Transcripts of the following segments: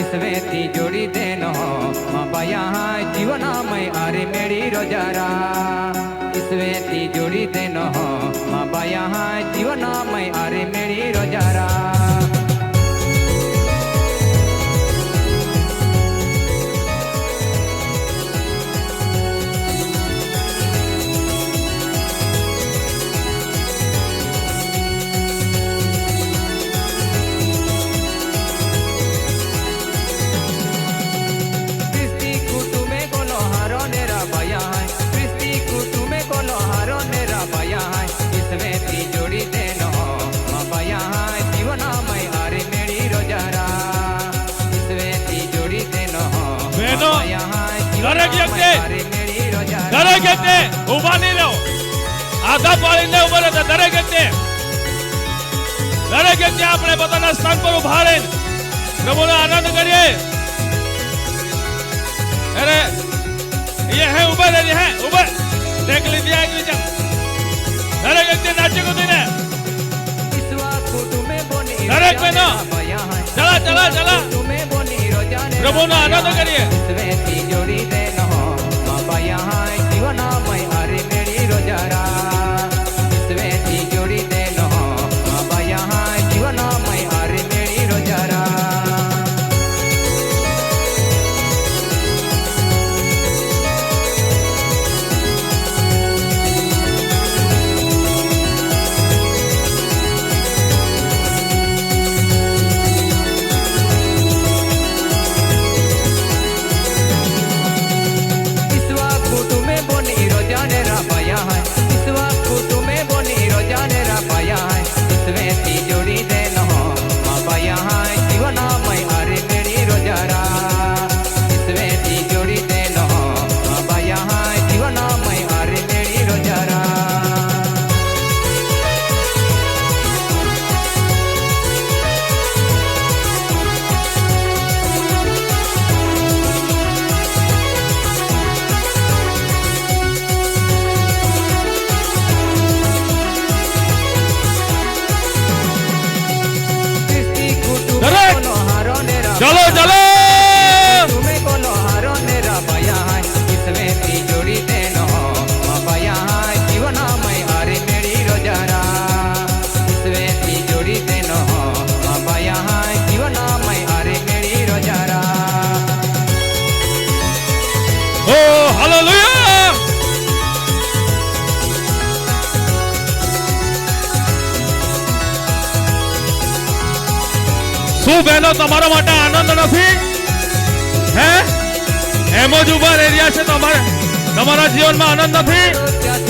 इसमें ती जोड़ी देनो। यहाँ जीवना में आरे मेरी रोजारा इसमें ती जोड़ी देनो। यहाँ जीवना मैं आरे मेरी रोजारा દરેક વ્યક્તિ દરેક વ્યક્તિ ઉભા નહીં રહો આઘાત વાળી ને ઉભા રહેતા દરેક વ્યક્તિ દરેક વ્યક્તિ આપણે પોતાના સ્થાન પર ઉભા રહીને પ્રભુનો આનંદ કરીએ અરે ये है ऊपर है ये है ऊपर देख लीजिए आज विचार नरक व्यक्ति नाट्य को देने नरक में ना चला चला चला प्रभु ना आनंद करिए રહ્યા છે તમારે તમારા જીવનમાં આનંદ નથી?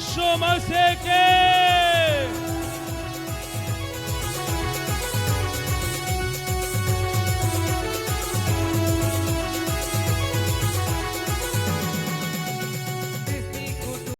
Show mercy.